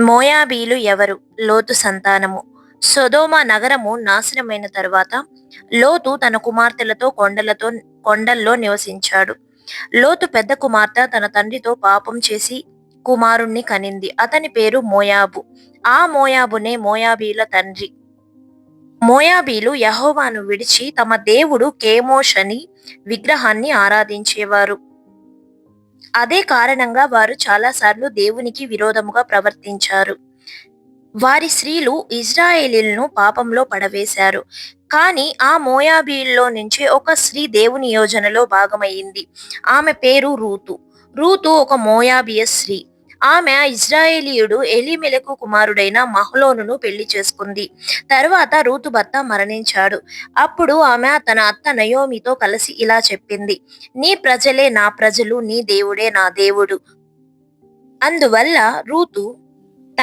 మోయాబీలు ఎవరు? లోతు సంతానము. సొదోమ నగరము నాశనమైన తరువాత లోతు తన కుమార్తెలతో కొండలతో కొండల్లో నివసించాడు. లోతు పెద్ద కుమార్తె తన తండ్రితో పాపం చేసి కుమారుణ్ణి కనింది. అతని పేరు మోయాబు. ఆ మోయాబునే మోయాబీల తండ్రి. మోయాబీలు యహోవాను విడిచి తమ దేవుడు కేమోష్ అని విగ్రహాన్ని ఆరాధించేవారు. అదే కారణంగా వారు చాలాసార్లు దేవునికి విరోధముగా ప్రవర్తించారు. వారి స్త్రీలు ఇజ్రాయేలీలను పాపంలో పడవేశారు. కానీ ఆ మోయాబీల్లో నుంచి ఒక స్త్రీ దేవుని యోజనలో భాగమయ్యింది ఆమె పేరు రూతు. రూతు ఒక మోయాబియ స్త్రీ. ఆమె ఇజ్రాయేలీయుడు ఎలిమెలకు కుమారుడైన మహలోనును పెళ్ళి చేసుకుంది. తరువాత రూతు భర్త మరణించాడు. అప్పుడు ఆమె తన అత్త నయోమితో కలిసి ఇలా చెప్పింది నీ ప్రజలే నా ప్రజలు నీ దేవుడే నా దేవుడు. అందువల్ల రూతు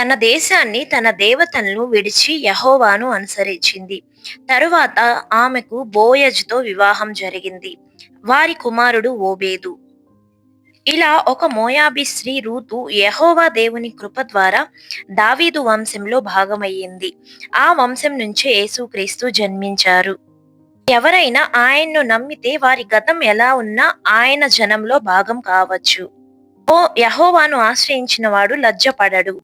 తన దేశాన్ని తన దేవతలను విడిచి యహోవాను అనుసరించింది. తరువాత ఆమెకు బోయజ్తో వివాహం జరిగింది. వారి కుమారుడు ఓబేదు. ఇలా ఒక మోయాబి స్త్రీ రూతు యహోవా దేవుని కృప ద్వారా దావీదు వంశంలో భాగమయ్యింది. ఆ వంశం నుంచే యేసుక్రీస్తు జన్మించారు. ఎవరైనా ఆయన్ను నమ్మితే వారి గతం ఎలా ఉన్నా ఆయన జనంలో భాగం కావచ్చు. ఓ యహోవాను ఆశ్రయించిన వాడు లజ్జపడడు.